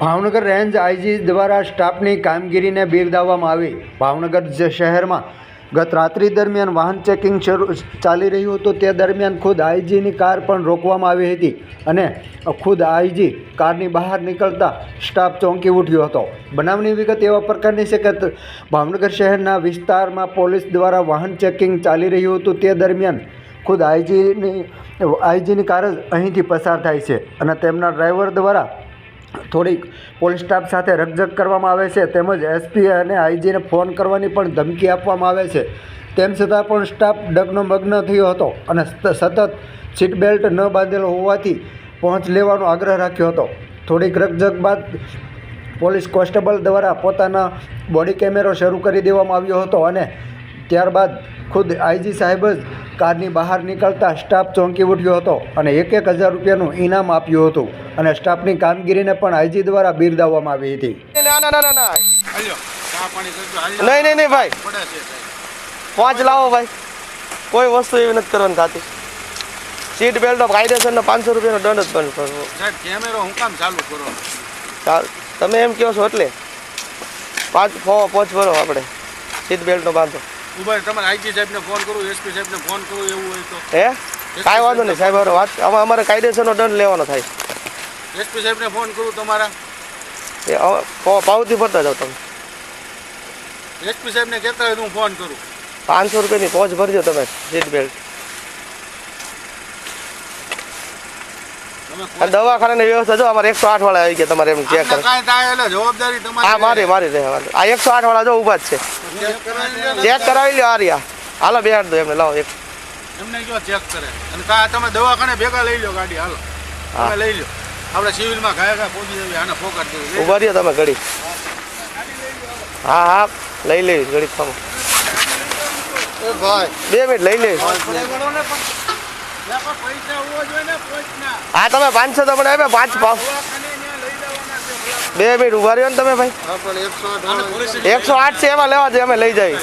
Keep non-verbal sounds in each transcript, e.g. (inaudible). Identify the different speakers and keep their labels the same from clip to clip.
Speaker 1: Bhavnagar range IG દ્વારા સ્ટાફની કામગીરીને બિરદાવવામાં આવી. ભાવનગર શહેરમાં ગત રાત્રિ દરમિયાન વાહન ચેકિંગ શરૂ ચાલી રહ્યું હતું. તે દરમિયાન ખુદ આઈજીની કાર પણ રોકવામાં આવી હતી અને ખુદ આઈજી કારની બહાર નીકળતા સ્ટાફ ચોંકી ઉઠ્યો હતો. બનાવની વિગત એવા પ્રકારની છે કે ભાવનગર શહેરના વિસ્તારમાં પોલીસ દ્વારા વાહન ચેકિંગ ચાલી રહ્યું હતું. તે દરમિયાન ખુદ આઈજીની આઈજીની કાર જ અહીંથી પસાર થાય છે અને તેમના ડ્રાઈવર દ્વારા થોડીક પોલીસ સ્ટાફ સાથે રકઝક કરવામાં આવે છે. તેમજ એસપી અને આઈજીને ફોન કરવાની પણ ધમકી આપવામાં આવે છે. તેમ છતાં પણ સ્ટાફ ડગનો મગ્ન થયો હતો અને સતત સીટ બેલ્ટ ન બાંધેલો હોવાથી પહોંચ લેવાનો આગ્રહ રાખ્યો હતો. થોડીક રકઝક બાદ પોલીસ કોન્સ્ટેબલ દ્વારા પોતાના બોડી કેમેરો શરૂ કરી દેવામાં આવ્યો હતો અને ત્યારબાદ ખુદ આઈજી સાહેબ જ કારની બહાર નીકળતા સ્ટાફ ચોંકી ઉઠ્યો હતો અને એક એક હજાર રૂપિયાનું ઇનામ આપ્યું હતું અને સ્ટાફની કામગીરીને પણ આઈજી દ્વારા બિરદાવવામાં આવી હતી.
Speaker 2: નહીં નહીં નહીં ભાઈ. પાંચ લાવો ભાઈ. કોઈ વસ્તુ એવી નથી કરવાની થતી. સીટ બેલ્ટ કાયદેસરનો પાંચસો રૂપિયાનો દંડ જ બંધ કરવો
Speaker 3: સાહેબ કેમેરો હું કામ ચાલુ કરો?
Speaker 2: ચાલ તમે એમ કહો છો એટલે? પાંચ ફો પાંચ ભરો આપણે. સીટ બેલ્ટનો બાંધો.
Speaker 3: ઊભા તમારે આઈજી સાહેબને ફોન કરું એસપી સાહેબને ફોન કરું એવું હોય તો.
Speaker 2: હે? કાંઈ વાંધો નહીં સાહેબ વાત અમારે કાયદેસરનો દંડ લેવાનો થાય.
Speaker 3: એસપી સાહેબને ફોન કરું તમારા.
Speaker 2: એ પાવતી ભરતા જાઓ તમે.
Speaker 3: એસપી સાહેબને કહેતા હોય હું ફોન કરું.
Speaker 2: પાંચસો રૂપિયાની પહોંચ ભરજો તમે સીટ બેલ્ટ.
Speaker 3: તમે
Speaker 2: દવાખાનાની વ્યવસ્થા જો અમારે એકસો આઠ વાળા આવી ગયા તમારે એમ ચેક કરે હા મારી મારી રહે આ એકસો આઠ વાળા જો ઊભા જ છે.
Speaker 3: ચેક કરાવી
Speaker 2: લ્યો આ રહ્યા. હાલો બેહાડ દો એમને લાવો એક.
Speaker 3: એમને જો ચેક કરે? અને કા તમે દવાખાને ભેગા લઈ લો ગાડી હાલો.
Speaker 2: હા.
Speaker 3: લઈ લો આપણે સિવિલમાં ઘાયા ઘા પહોંચી જઈએ આને ફોકાટ દેવું લઈ
Speaker 2: ઊભા રહ્યો તમે ઘડી. હા હા. લઈ લેવી ઘડી ખમો. બે મિનિટ લઈ લેવી
Speaker 3: પૈસા હોવો જોઈએ ને પહોંચના.
Speaker 2: હા તમે પાંચસો તો પણ આવ્યા પાંચ પાવ. બે મિનિટ ઊભા રહ્યો ને તમે ભાઈ. એકસો આઠ છે એમાં લેવા દે અમે લઈ જઈએ.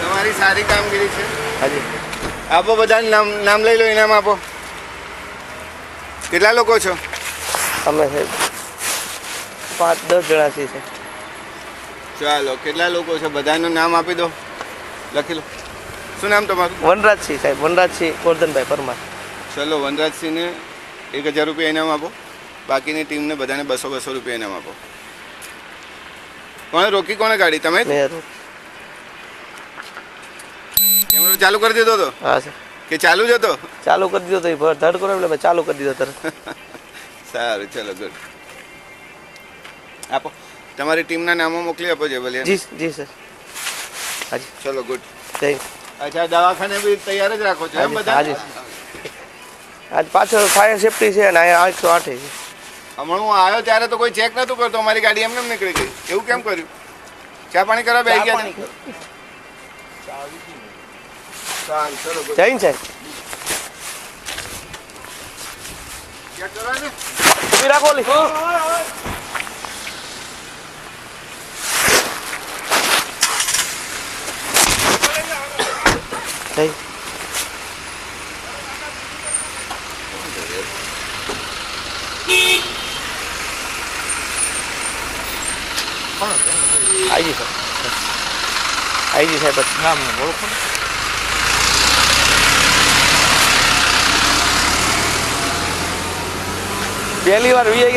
Speaker 4: તમારી સારી કામગીરી છે.
Speaker 2: હાજી.
Speaker 4: આપો બધાને નામ નામ લઈ લો ઇનામ આપો. કેટલા લોકો છો?
Speaker 2: અમે સાહેબ પાંચ દસ જણા છીએ છે.
Speaker 4: ચાલો કેટલા લોકો છે? બધાનું નામ આપી દો. લખી લો. શું નામ તમારું?
Speaker 2: વનરાજસિંહ સાહેબ વનરાજસિંહ ગોરધનભાઈ પરમાર.
Speaker 4: ચલો વનરાજસિંહને એક હજાર રૂપિયા ઇનામ આપો. બાકીની ટીમને બધાને બસો બસો રૂપિયા ઇનામ આપો. કોણે રોકી કોણે ગાડી તમે કેમેરો ચાલુ કરી દીધો તો?
Speaker 2: હા સર
Speaker 4: કે ચાલુ જ હતો?
Speaker 2: ચાલુ કરી દીધો તો એ ધડ કરો એટલે ચાલુ કરી દીધો તરત. (laughs)
Speaker 4: સારું ચલો ગુડ આપો. તમારી ટીમના નામો મોકલી આપો જે ભલે.
Speaker 2: જી જી સર. હાજી.
Speaker 4: ચલો ગુડ
Speaker 2: થેન્ક
Speaker 4: અચ્છા દવાખાને બી તૈયાર જ રાખો છો એમ બધા?
Speaker 2: હાજી આજ પાછળ ફાયર સેફટી છે અને આ તો આઠે છે.
Speaker 4: હમણાં હું આવ્યો ત્યારે તો કોઈ ચેક નતું કરતો અમારી ગાડી એમને એમ નીકળી ગઈ. એવું કેમ કર્યું? ચા પાણી કરવા બેસી ગયા
Speaker 2: જૈન સાહેબ.
Speaker 4: ચેક કરવા ને
Speaker 2: ઊભી રાખો ઓલી જય આઈજી સાહેબ આઈજી સાહેબ જ.
Speaker 3: નામ ઓળખો ને.
Speaker 2: Piel y barbilla